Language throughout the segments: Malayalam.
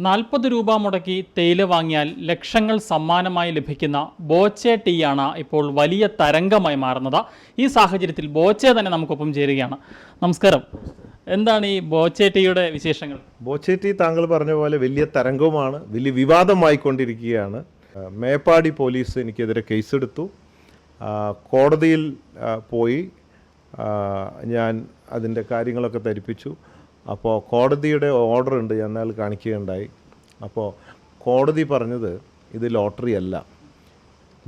നാൽപ്പത് രൂപ മുടക്കി തേയില വാങ്ങിയാൽ ലക്ഷങ്ങൾ സമ്മാനമായി ലഭിക്കുന്ന ബോച്ചെ ആണ് ഇപ്പോൾ വലിയ തരംഗമായി മാറുന്നത്. ഈ സാഹചര്യത്തിൽ ബോച്ചെ തന്നെ നമുക്കൊപ്പം ചേരുകയാണ്. നമസ്കാരം. എന്താണ് ഈ ബോച്ചെ ടീയുടെ വിശേഷങ്ങൾ? ബോച്ചെ ടീ താങ്കൾ പറഞ്ഞ പോലെ വലിയ തരംഗവുമാണ് വലിയ വിവാദമായിക്കൊണ്ടിരിക്കുകയാണ്. കൊണ്ടിരിക്കുകയാണ് മേപ്പാടി പോലീസ് എനിക്കെതിരെ കേസെടുത്തു. കോടതിയിൽ പോയി. ഞാൻ അതിന്റെ കാര്യങ്ങളൊക്കെ ധരിപ്പിച്ചു. അപ്പോൾ കോടതിയുടെ ഓർഡർ ഉണ്ട് ഞാൻ എന്നാൽ കാണിക്കുകയുണ്ടായി. അപ്പോൾ കോടതി പറഞ്ഞത് ഇത് ലോട്ടറി അല്ല.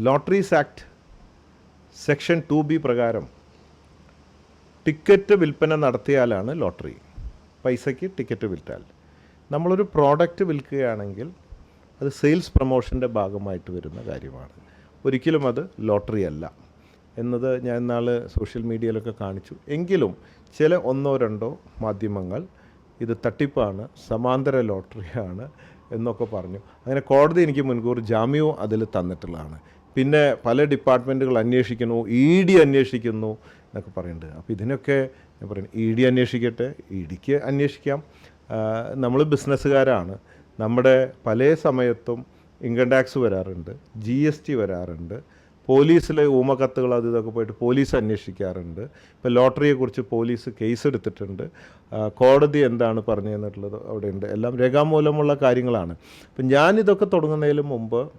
Lotteries act section two B പ്രകാരം ടിക്കറ്റ് വിൽപ്പന നടത്തിയാലാണ് ലോട്ടറി പൈസയ്ക്ക് ടിക്കറ്റ് വിറ്റാൽ നമ്മളൊരു പ്രോഡക്റ്റ് വിൽക്കുകയാണെങ്കിൽ അത് സെയിൽസ് പ്രൊമോഷന്റെ ഭാഗമായിട്ട് വരുന്ന കാര്യമാണ്. ഒരിക്കലും അത് ലോട്ടറി അല്ല. എന്നത് ഞാൻ ഇന്നാൾ സോഷ്യൽ മീഡിയയിലൊക്കെ കാണിച്ചു. എങ്കിലും ചില ഒന്നോ രണ്ടോ മാധ്യമങ്ങൾ ഇത് തട്ടിപ്പാണ് സമാന്തര ലോട്ടറിയാണ് എന്നൊക്കെ പറഞ്ഞു. അങ്ങനെ കോടതി എനിക്ക് മുൻകൂർ ജാമ്യവും അതിൽ തന്നിട്ടുള്ളതാണ്. പിന്നെ പല ഡിപ്പാർട്ട്മെന്റുകൾ അന്വേഷിക്കുന്നു ഇ ഡി അന്വേഷിക്കുന്നു എന്നൊക്കെ പറയുന്നുണ്ട് അപ്പോൾ ഇതിനൊക്കെ ഞാൻ പറയുന്നത് ഇ ഡി അന്വേഷിക്കട്ടെ ഇ ഡിക്ക് അന്വേഷിക്കാം. നമ്മൾ ബിസിനസ്സുകാരാണ്. നമ്മുടെ പല സമയത്തും ഇൻകം ടാക്സ് വരാറുണ്ട് ജി എസ് ടി വരാറുണ്ട്. പോലീസിലെ ഊമക്കത്തുകൾ അത് ഇതൊക്കെ പോയിട്ട് പോലീസ് അന്വേഷിക്കാറുണ്ട്. ഇപ്പോൾ ലോട്ടറിയെക്കുറിച്ച് പോലീസ് കേസ് എടുത്തിട്ടുണ്ട് കോടതി എന്താണ് പറഞ്ഞതെന്നുള്ളത് അവിടെയുണ്ട്. എല്ലാം രേഖാമൂലമുള്ള കാര്യങ്ങളാണ്. അപ്പം ഞാനിതൊക്കെ തുടങ്ങുന്നതിന് മുമ്പ്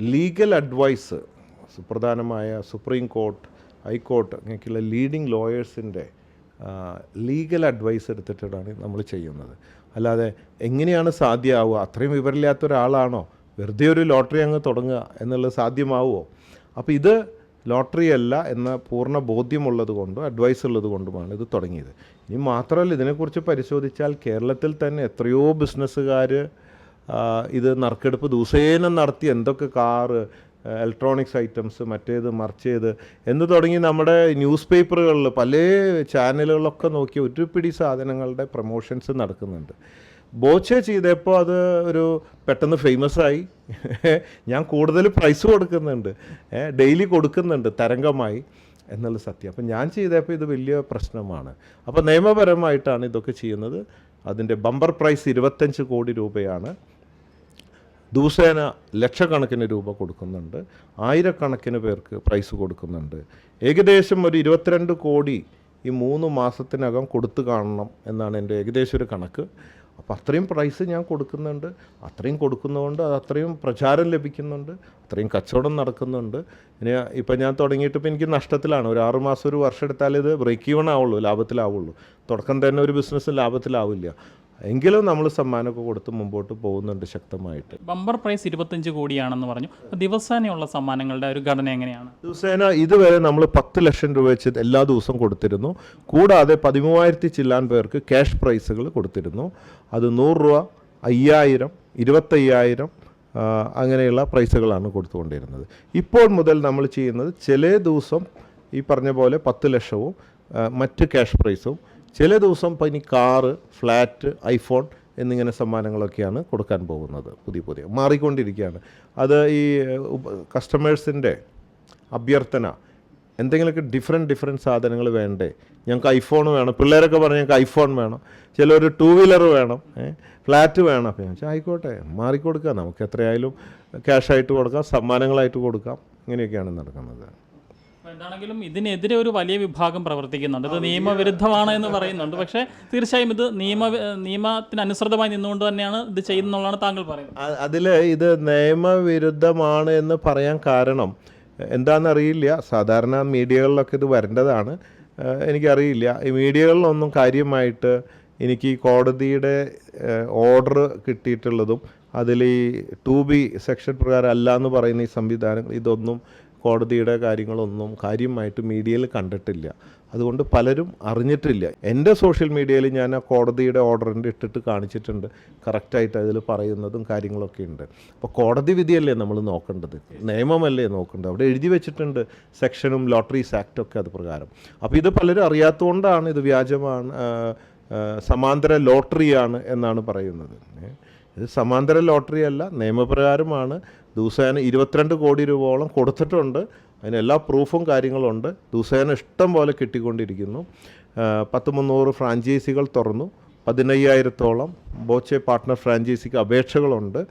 ലീഗൽ അഡ്വൈസ് സുപ്രധാനമായ സുപ്രീം കോർട്ട് ഹൈക്കോർട്ട് അങ്ങനെയൊക്കെയുള്ള ലീഡിങ് ലോയേഴ്സിന്റെ ലീഗൽ അഡ്വൈസ് എടുത്തിട്ടാണ് നമ്മൾ ചെയ്യുന്നത്. അല്ലാതെ എങ്ങനെയാണ് സാധ്യമാവുക? അത്രയും വിവരമില്ലാത്ത ഒരാളാണോ? വെറുതെ ഒരു ലോട്ടറി അങ്ങ് തുടങ്ങുക എന്നുള്ളത് സാധ്യമാവുമോ? അപ്പോൾ ഇത് ലോട്ടറി അല്ല എന്ന പൂർണ ബോധ്യമുള്ളത് കൊണ്ടും അഡ്വൈസ് ഉള്ളത് കൊണ്ടുമാണ് ഇത് തുടങ്ങിയത്. ഇനി മാത്രമല്ല ഇതിനെക്കുറിച്ച് പരിശോധിച്ചാൽ കേരളത്തിൽ തന്നെ എത്രയോ ബിസിനസ്സുകാർ ഇത് നറുക്കെടുപ്പ് ദിവസേന നടത്തി എന്തൊക്കെ കാറ് ഇലക്ട്രോണിക്സ് ഐറ്റംസ് മറ്റേത് മറിച്ചേത് എന്ന് തുടങ്ങി നമ്മുടെ ന്യൂസ് പേപ്പറുകളിൽ പല ചാനലുകളൊക്കെ നോക്കി ഒരു പിടി സാധനങ്ങളുടെ പ്രൊമോഷൻസ് നടക്കുന്നുണ്ട്. ബോച്ചെ ചെയ്തപ്പോൾ അത് ഒരു പെട്ടെന്ന് ഫേമസ് ആയി. ഞാൻ കൂടുതൽ പ്രൈസ് കൊടുക്കുന്നുണ്ട്. ഡെയിലി കൊടുക്കുന്നുണ്ട് തരംഗമായി എന്നുള്ള സത്യം. അപ്പം ഞാൻ ചെയ്തപ്പോൾ ഇത് വലിയ പ്രശ്നമാണ്. അപ്പോൾ നിയമപരമായിട്ടാണ് ഇതൊക്കെ ചെയ്യുന്നത്. അതിന്റെ ബമ്പർ പ്രൈസ് ഇരുപത്തഞ്ച് കോടി രൂപയാണ്. ദിവസേന ലക്ഷക്കണക്കിന് രൂപ കൊടുക്കുന്നുണ്ട്. ആയിരക്കണക്കിന് പേർക്ക് പ്രൈസ് കൊടുക്കുന്നുണ്ട്. ഏകദേശം ഒരു ഇരുപത്തിരണ്ട് കോടി ഈ മൂന്ന് മാസത്തിനകം കൊടുത്തു കാണണം എന്നാണ് എന്റെ ഏകദേശം ഒരു കണക്ക്. അപ്പോൾ അത്രയും പ്രൈസ് ഞാൻ കൊടുക്കുന്നുണ്ട്. അത്രയും കൊടുക്കുന്നതുകൊണ്ട് അത് അത്രയും പ്രചാരം ലഭിക്കുന്നുണ്ട്. അത്രയും കച്ചവടം നടക്കുന്നുണ്ട്. ഇനി ഇപ്പം ഞാൻ തുടങ്ങിയിട്ട് ഇപ്പം എനിക്ക് നഷ്ടത്തിലാണ്. ഒരു ആറ് മാസം ഒരു വർഷം എടുത്താൽ ഇത് ബ്രേക്ക് ഈവൺ ആവുള്ളൂ ലാഭത്തിലാവുള്ളൂ. തുടക്കം തന്നെ ഒരു ബിസിനസ് ലാഭത്തിലാവില്ല. എങ്കിലും നമ്മൾ സമ്മാനമൊക്കെ കൊടുത്ത് മുമ്പോട്ട് പോകുന്നുണ്ട് ശക്തമായിട്ട്. ബമ്പർ പ്രൈസ് ഇരുപത്തഞ്ച് കോടിയാണെന്ന് പറഞ്ഞു. ദിവസേനയുള്ള സമ്മാനങ്ങളുടെ ഒരു ഘടന എങ്ങനെയാണ്? ദിവസേന ഇതുവരെ നമ്മൾ പത്ത് ലക്ഷം രൂപ വെച്ച് എല്ലാ ദിവസവും കൊടുത്തിരുന്നു. കൂടാതെ പതിമൂവായിരത്തി ചില്ലാൻ പേർക്ക് ക്യാഷ് പ്രൈസുകൾ കൊടുത്തിരുന്നു. അത് നൂറ് രൂപ അയ്യായിരം ഇരുപത്തയ്യായിരം അങ്ങനെയുള്ള പ്രൈസുകളാണ് കൊടുത്തുകൊണ്ടിരുന്നത്. ഇപ്പോൾ മുതൽ നമ്മൾ ചെയ്യുന്നത് ചില ദിവസം ഈ പറഞ്ഞ പോലെ പത്ത് ലക്ഷവും മറ്റ് ക്യാഷ് പ്രൈസും ചില ദിവസം പനി കാറ് ഫ്ലാറ്റ് ഐഫോൺ എന്നിങ്ങനെ സമ്മാനങ്ങളൊക്കെയാണ് കൊടുക്കാൻ പോകുന്നത്. പുതിയ പുതിയ മാറിക്കൊണ്ടിരിക്കുകയാണ്. അത് ഈ കസ്റ്റമേഴ്സിന്റെ അഭ്യർത്ഥന എന്തെങ്കിലുമൊക്കെ ഡിഫറെന്റ് ഡിഫറെന്റ് സാധനങ്ങൾ വേണ്ടേ? ഞങ്ങൾക്ക് ഐഫോൺ വേണം. പിള്ളേരൊക്കെ പറഞ്ഞു ഞങ്ങൾക്ക് ഐഫോൺ വേണം. ചിലർ ടൂ വീലർ വേണം. ഫ്ലാറ്റ് വേണം. അപ്പോൾ ഞാൻ വെച്ചാൽ ആയിക്കോട്ടെ മാറിക്കൊടുക്കാം. നമുക്ക് എത്രയായാലും ക്യാഷായിട്ട് കൊടുക്കാം സമ്മാനങ്ങളായിട്ട് കൊടുക്കാം. ഇങ്ങനെയൊക്കെയാണ് നടക്കുന്നത്. എന്താണെങ്കിലും ഇതിനെതിരെ ഒരു വലിയ വിഭാഗം പ്രവർത്തിക്കുന്നുണ്ട്. ഇത് നിയമവിരുദ്ധമാണ് എന്ന് പറയുന്നുണ്ട്. പക്ഷേ തീർച്ചയായും ഇത് നിയമ നിയമത്തിനനുസൃതമായി നിന്നുകൊണ്ട് തന്നെയാണ് ഇത് ചെയ്യുന്നുള്ളതാണ് താങ്കൾ പറയുന്നത്. അതിൽ ഇത് നിയമവിരുദ്ധമാണ് എന്ന് പറയാൻ കാരണം എന്താണെന്നറിയില്ല. സാധാരണ മീഡിയകളിലൊക്കെ ഇത് വരേണ്ടതാണ്. എനിക്കറിയില്ല. ഈ മീഡിയകളിലൊന്നും കാര്യമായിട്ട് എനിക്ക് കോടതിയുടെ ഓർഡർ കിട്ടിയിട്ടുള്ളതും അതിൽ ഈ ടു ബി സെക്ഷൻ പ്രകാരം അല്ല എന്ന് പറയുന്ന ഈ സംവിധാനങ്ങൾ ഇതൊന്നും കോടതിയുടെ കാര്യങ്ങളൊന്നും കാര്യമായിട്ട് മീഡിയയിൽ കണ്ടിട്ടില്ല. അതുകൊണ്ട് പലരും അറിഞ്ഞിട്ടില്ല. എന്റെ സോഷ്യൽ മീഡിയയിൽ ഞാൻ ആ കോടതിയുടെ ഓർഡറിന്റെ ഇട്ടിട്ട് കാണിച്ചിട്ടുണ്ട്. കറക്റ്റായിട്ട് അതിൽ പറയുന്നതും കാര്യങ്ങളൊക്കെ ഉണ്ട്. അപ്പോൾ കോടതി വിധിയല്ലേ നമ്മൾ നോക്കേണ്ടത്? നിയമമല്ലേ നോക്കേണ്ടത്? അവിടെ എഴുതി വെച്ചിട്ടുണ്ട് സെക്ഷനും ലോട്ടറീസ് ആക്റ്റൊക്കെ അത് പ്രകാരം. അപ്പോൾ ഇത് പലരും അറിയാത്തതുകൊണ്ടാണ് ഇത് വ്യാജമാണ് സമാന്തര ലോട്ടറിയാണ് എന്നാണ് പറയുന്നത്. ഇത് സമാന്തര ലോട്ടറി അല്ല നിയമപ്രകാരമാണ് ദിവസേന ഇരുപത്തിരണ്ട് കോടി രൂപയോളം കൊടുത്തിട്ടുണ്ട്. അതിന് എല്ലാ പ്രൂഫും കാര്യങ്ങളുണ്ട് ദിവസേന ഇഷ്ടം പോലെ കിട്ടിക്കൊണ്ടിരിക്കുന്നു. പത്ത് മുന്നൂറ് ഫ്രാഞ്ചൈസികൾ തുറന്നു. പതിനയ്യായിരത്തോളം ബോച്ചെ പാർട്ട്ണർ ഫ്രാഞ്ചൈസിക്ക് അപേക്ഷകളുണ്ട്.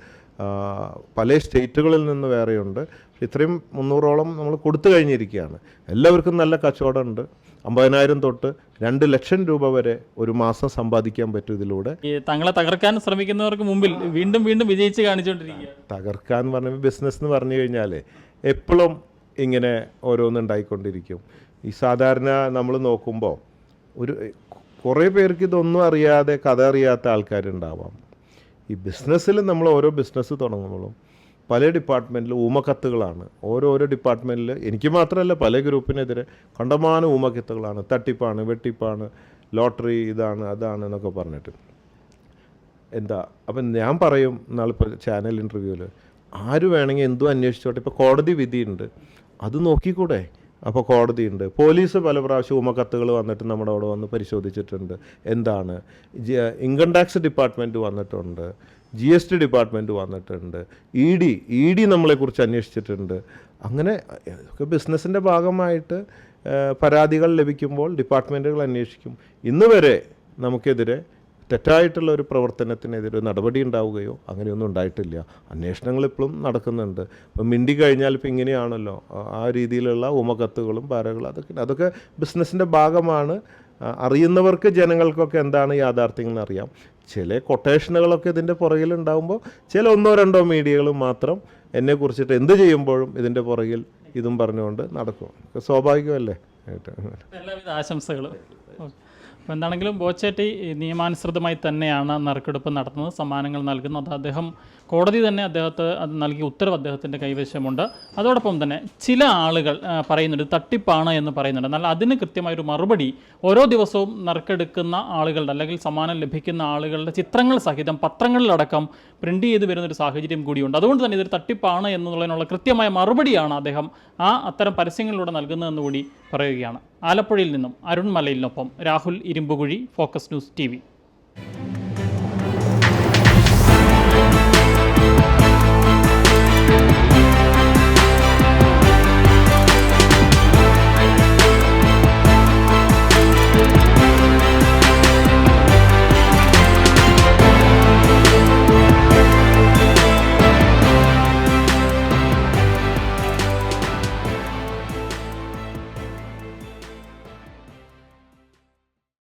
പല സ്റ്റേറ്റുകളിൽ നിന്ന് വേറെയുണ്ട്. ഇത്രയും മുന്നൂറോളം നമ്മൾ കൊടുത്തു കഴിഞ്ഞിരിക്കുകയാണ്. എല്ലാവർക്കും നല്ല കച്ചവടമുണ്ട്. അമ്പതിനായിരം തൊട്ട് രണ്ട് ലക്ഷം രൂപ വരെ ഒരു മാസം സമ്പാദിക്കാൻ പറ്റും ഇതിലൂടെ. തങ്ങളെ തകർക്കാൻ ശ്രമിക്കുന്നവർക്ക് മുമ്പിൽ വീണ്ടും വീണ്ടും വിജയിച്ച് കാണിച്ചുകൊണ്ടിരിക്കുക തകർക്കാൻ എന്ന് പറഞ്ഞ ബിസിനസ് എന്ന് പറഞ്ഞു കഴിഞ്ഞാൽ എപ്പോഴും ഇങ്ങനെ ഓരോന്നുണ്ടായിക്കൊണ്ടിരിക്കും. ഈ സാധാരണ നമ്മൾ നോക്കുമ്പോൾ ഒരു കുറേ പേർക്ക് ഇതൊന്നും അറിയാതെ കഥ അറിയാത്ത ആൾക്കാരുണ്ടാവാം. ഈ ബിസിനസ്സിൽ നമ്മൾ ഓരോ ബിസിനസ് തുടങ്ങുമ്പോഴും പല ഡിപ്പാർട്ട്മെന്റിൽ ഊമക്കത്തുകളാണ്. ഓരോരോ ഡിപ്പാർട്ട്മെന്റിൽ എനിക്ക് മാത്രമല്ല പല ഗ്രൂപ്പിനെതിരെ കണ്ടമാനം ഊമക്കത്തുകളാണ്. തട്ടിപ്പാണ് വെട്ടിപ്പാണ് ലോട്ടറി ഇതാണ് അതാണ് എന്നൊക്കെ പറഞ്ഞിട്ട്. എന്താ? അപ്പം ഞാൻ പറയും നാളിപ്പോൾ ചാനൽ ഇന്റർവ്യൂവിൽ ആര് വേണമെങ്കിൽ എന്തും അന്വേഷിച്ചോട്ടെ. ഇപ്പോൾ കോടതി വിധിയുണ്ട്. അത് നോക്കിക്കൂടെ? അപ്പോൾ കോടതിയുണ്ട്. പോലീസ് പല പ്രാവശ്യം ഉമക്കത്തുകൾ വന്നിട്ട് നമ്മുടെ അവിടെ വന്ന് പരിശോധിച്ചിട്ടുണ്ട്. എന്താണ്? ഇൻകം ടാക്സ് ഡിപ്പാർട്ട്മെന്റ് വന്നിട്ടുണ്ട്. ജി എസ് ടി ഡിപ്പാർട്ട്മെന്റ് വന്നിട്ടുണ്ട്. ഇ ഡി ഇ ഡി നമ്മളെക്കുറിച്ച് അന്വേഷിച്ചിട്ടുണ്ട്. അങ്ങനെ ബിസിനസ്സിന്റെ ഭാഗമായിട്ട് പരാതികൾ ലഭിക്കുമ്പോൾ ഡിപ്പാർട്ട്മെന്റുകൾ അന്വേഷിക്കും. ഇന്ന് വരെ നമുക്കെതിരെ തെറ്റായിട്ടുള്ള ഒരു പ്രവർത്തനത്തിനെതിരെ നടപടി ഉണ്ടാവുകയോ അങ്ങനെയൊന്നും ഉണ്ടായിട്ടില്ല. അന്വേഷണങ്ങൾ ഇപ്പോഴും നടക്കുന്നുണ്ട്. ഇപ്പം മിണ്ടി കഴിഞ്ഞാൽ ഇപ്പം ഇങ്ങനെയാണല്ലോ. ആ- രീതിയിലുള്ള ഉമകത്തുകളും പാരകളും അതൊക്കെ അതൊക്കെ ബിസിനസ്സിന്റെ ഭാഗമാണ്. അറിയുന്നവർക്ക് ജനങ്ങൾക്കൊക്കെ എന്താണ് യാഥാർത്ഥ്യം എന്ന് അറിയാം. ചില കൊട്ടേഷനുകളൊക്കെ ഇതിന്റെ പുറകിലുണ്ടാകുമ്പോൾ ചില ഒന്നോ രണ്ടോ മീഡിയകൾ മാത്രം എന്നെ കുറിച്ചിട്ട് എന്ത് ചെയ്യുമ്പോഴും ഇതിന്റെ പുറകിൽ ഇതും പറഞ്ഞുകൊണ്ട് നടക്കും. സ്വാഭാവികമല്ലേ? എല്ലാവിധ ആശംസകളും. അപ്പോൾ എന്താണെങ്കിലും ബോച്ചേട്ടി നിയമാനുസൃതമായി തന്നെയാണ് നറുക്കെടുപ്പ് നടത്തുന്നത് സമ്മാനങ്ങൾ നൽകുന്നത്. അദ്ദേഹം കോടതി തന്നെ അദ്ദേഹത്തെ അത് നൽകിയ ഉത്തരവ് അദ്ദേഹത്തിന്റെ കൈവശമുണ്ട്. അതോടൊപ്പം തന്നെ ചില ആളുകൾ പറയുന്നുണ്ട് തട്ടിപ്പാണ് എന്ന് പറയുന്നുണ്ട്. എന്നാൽ അതിന് കൃത്യമായൊരു മറുപടി ഓരോ ദിവസവും നറുക്കെടുക്കുന്ന ആളുകളുടെ അല്ലെങ്കിൽ സമ്മാനം ലഭിക്കുന്ന ആളുകളുടെ ചിത്രങ്ങൾ സഹിതം പത്രങ്ങളിലടക്കം പ്രിന്റ് ചെയ്ത് വരുന്ന ഒരു സാഹചര്യം കൂടിയുണ്ട്. അതുകൊണ്ട് തന്നെ ഇതൊരു തട്ടിപ്പാണ് എന്നുള്ളതിനുള്ള കൃത്യമായ മറുപടിയാണ് അദ്ദേഹം ആ അത്തരം പരസ്യങ്ങളിലൂടെ നൽകുന്നതെന്ന് കൂടി പറയുകയാണ്. ആലപ്പുഴയിൽ നിന്നും Arun മലയിലിനൊപ്പം Rahul Irumbukuzhi focus news T